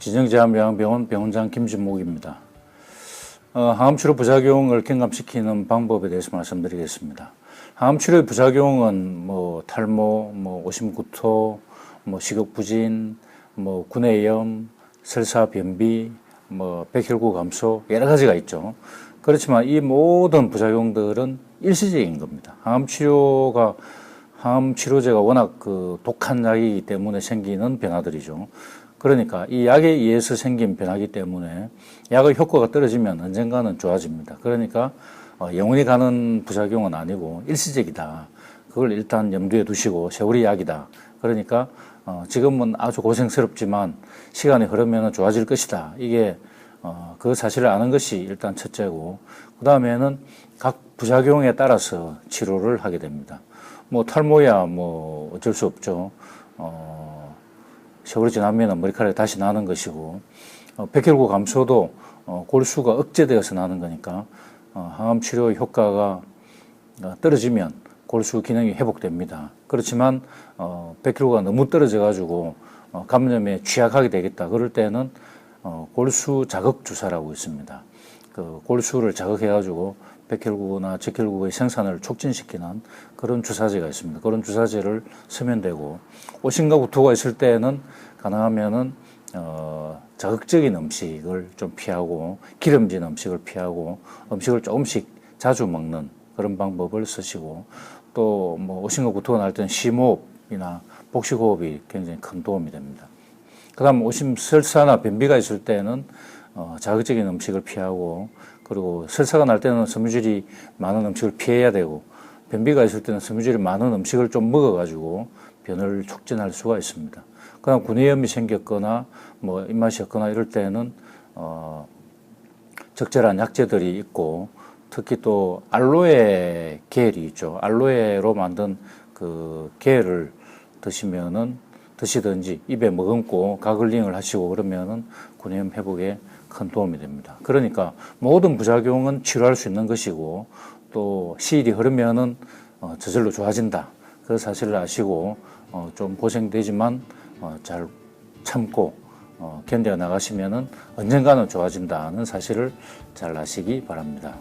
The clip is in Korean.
진정제한병원 병원장 김진목입니다. 어, 항암치료 부작용을 경감시키는 방법에 대해서 말씀드리겠습니다. 항암치료의 부작용은 뭐 탈모, 뭐 오심구토, 뭐 식욕부진, 뭐 구내염, 설사 변비, 뭐 백혈구 감소 여러 가지가 있죠. 그렇지만 이 모든 부작용들은 일시적인 겁니다. 항암 치료가 항암 치료제가 워낙 그 독한 약이기 때문에 생기는 변화들이죠. 그러니까 이 약에 의해서 생긴 변화기 때문에 약의 효과가 떨어지면 언젠가는 좋아집니다. 그러니까 어, 영원히 가는 부작용은 아니고 일시적이다. 그걸 일단 염두에 두시고 세월이 약이다. 그러니까 어, 지금은 아주 고생스럽지만 시간이 흐르면 좋아질 것이다. 이게 어, 그 사실을 아는 것이 일단 첫째고 그 다음에는 각 부작용에 따라서 치료를 하게 됩니다. 뭐 탈모야 뭐 어쩔 수 없죠. 어, 세월이 지나면 머리카락이 다시 나는 것이고 어, 백혈구 감소도 어, 골수가 억제되어서 나는 거니까 어, 항암 치료 효과가 어, 떨어지면 골수 기능이 회복됩니다. 그렇지만 어, 백혈구가 너무 떨어져 가지고 어, 감염에 취약하게 되겠다. 그럴 때는 어, 골수 자극 주사라고 있습니다. 그 골수를 자극해 가지고 백혈구나 적혈구의 생산을 촉진시키는 그런 주사제가 있습니다. 그런 주사제를 쓰면 되고 오심과 구토가 있을 때는 가능하면은 어, 자극적인 음식을 좀 피하고 기름진 음식을 피하고 음식을 조금씩 자주 먹는 그런 방법을 쓰시고 또 뭐 오심과 구토가 날 때는 심호흡이나 복식호흡이 굉장히 큰 도움이 됩니다. 그다음 오심 설사나 변비가 있을 때는 어, 자극적인 음식을 피하고 그리고 설사가 날 때는 섬유질이 많은 음식을 피해야 되고 변비가 있을 때는 섬유질이 많은 음식을 좀 먹어가지고 변을 촉진할 수가 있습니다. 그다음 구내염이 생겼거나 뭐 입맛이었거나 이럴 때는 어, 적절한 약재들이 있고 특히 또 알로에 겔이 있죠. 알로에로 만든 그 겔을 드시면은 드시든지 입에 머금고 가글링을 하시고 그러면은 구내염 회복에 큰 도움이 됩니다. 그러니까 모든 부작용은 치료할 수 있는 것이고 또 시일이 흐르면은 어, 저절로 좋아진다. 그 사실을 아시고 어, 좀 고생되지만 어, 잘 참고 어, 견뎌 나가시면은 언젠가는 좋아진다는 사실을 잘 아시기 바랍니다.